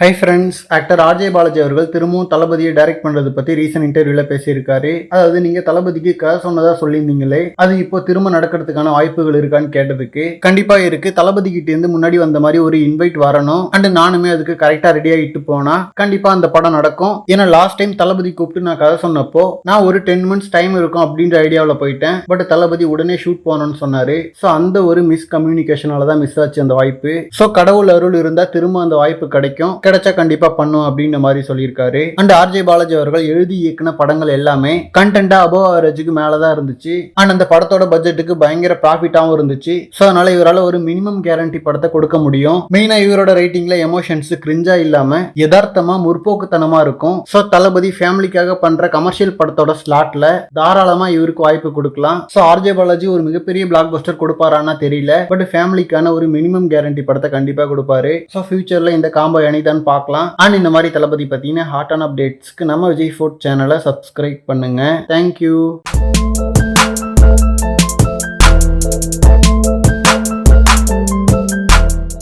Hi friends actor RJ Balaji அவர்கள் திரும்பவும் தளபதியை டைரக்ட் பண்ணுறது பற்றி ரீசன்ட் இன்டர்வியூல பேசியிருக்காரு. அதாவது நீங்க தளபதிக்கு கதை சொன்னதா சொல்லியிருந்தீங்களே அது இப்போ திரும்ப நடக்கிறதுக்கான வாய்ப்புகள் இருக்கான்னு கேட்டதுக்கு கண்டிப்பாக இருக்கு. தளபதி கிட்ட இருந்து முன்னாடி வந்த மாதிரி ஒரு இன்வைட் வரணும். அண்ட் நானுமே அதுக்கு கரெக்டாக ரெடி ஆகிட்டு போனா கண்டிப்பாக அந்த படம் நடக்கும். ஏன்னா லாஸ்ட் டைம் தளபதி கூப்பிட்டு நான் கதை சொன்னப்போ நான் ஒரு டென் மினிட்ஸ் டைம் இருக்கும் அப்படின்ற ஐடியாவில் போயிட்டேன். பட் தளபதி உடனே ஷூட் போனோன்னு சொன்னாரு. ஸோ அந்த ஒரு மிஸ் கம்யூனிகேஷனால தான் மிஸ் ஆச்சு அந்த வாய்ப்பு. ஸோ கடவுள் அருள் இருந்தால் திரும்ப அந்த வாய்ப்பு கிடைக்கும். கிடைச்சா கண்டிப்பா பண்ணும் அப்படின்ற மாதிரி சொல்லியிருக்காரு. அண்ட் ஆர்ஜே பாலாஜி அவர்கள் எழுதி இயக்குன படங்கள் எல்லாமே கண்டென்ட்டா அபோவ் ஆவரேஜுக்கு மேலதான் இருந்துச்சு. அண்ட் அந்த படத்தோட பட்ஜெட்டுக்கு பயங்கர ப்ராஃபிட்டாகவும் இருந்துச்சு. ஸோ அதனால இவரால் ஒரு மினிமம் கேரண்டி படத்தை கொடுக்க முடியும். மெயினா இவரோட ரைட்டிங்ல எமோஷன்ஸ் கிரிஞ்சா இல்லாம யதார்த்தமா முற்போக்குத்தனமா இருக்கும். ஸோ தளபதி ஃபேமிலிக்காக பண்ற கமர்ஷியல் படத்தோட ஸ்லாட்ல தாராளமா இவருக்கு வாய்ப்பு கொடுக்கலாம். ஸோ ஆர்ஜே பாலாஜி ஒரு மிகப்பெரிய பிளாக் பஸ்டர் கொடுப்பாரான்னா தெரியல. பட் ஃபேமிலிக்கான ஒரு மினிமம் கேரண்டி படத்தை கண்டிப்பா கொடுப்பாரு. ஸோ ஃபியூச்சர்ல இந்த காம்போ என்னன்னு பார்க்கலாம். அண்ட் இந்த மாதிரி தளபதி பார்த்தீங்கன்னா ஹாட்டான அப்டேட்ஸ்க்கு நம்ம விஜய் ஃபுட் சேனலை சப்ஸ்கிரைப் பண்ணுங்க. Thank you